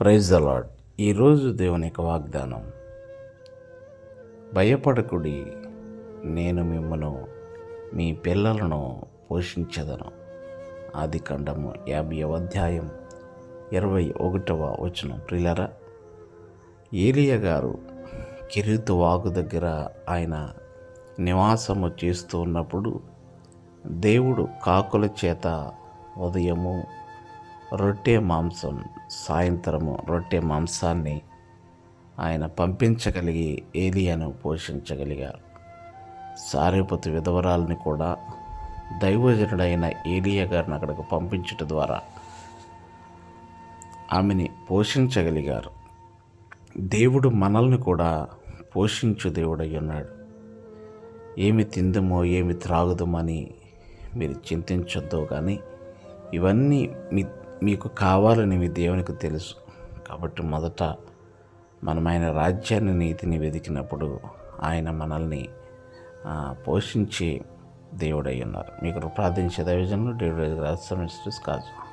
Praise అలాడ్ ఈరోజు దేవుని యొక్క వాగ్దానం భయపడకుడి నేను మిమ్మను మీ పిల్లలను పోషించదను. ఆది ఖండము యాభై అధ్యాయం ఇరవై ఒకటవ వచనం. ప్రిలరా ఏలియ గారు కిరీతు వాగు దగ్గర ఆయన నివాసము చేస్తూ ఉన్నప్పుడు దేవుడు కాకుల చేత ఉదయము రొట్టె మాంసం సాయంత్రము రొట్టె మాంసాన్ని ఆయన పంపించగలిగి ఏలియాను పోషించగలిగారు. సారేపతి విధవరాలని కూడా దైవజనుడైన ఏలియా గారిని అక్కడికి పంపించట ద్వారా ఆమెని పోషించగలిగారు. దేవుడు మనల్ని కూడా పోషించు దేవుడై ఉన్నాడు. ఏమి తిందుమో ఏమి త్రాగుదమని మీరు చింతించొద్దో కానీ ఇవన్నీ మీ మీకు కావాలని మీ దేవునికి తెలుసు. కాబట్టి మొదట మనం ఆయన రాజ్యాన్ని నీతిని వెతికినప్పుడు ఆయన మనల్ని పోషించే దేవుడై ఉన్నారు. మీకు ప్రార్థించే దైవజనులు డేవిడ్ రాజు కాజు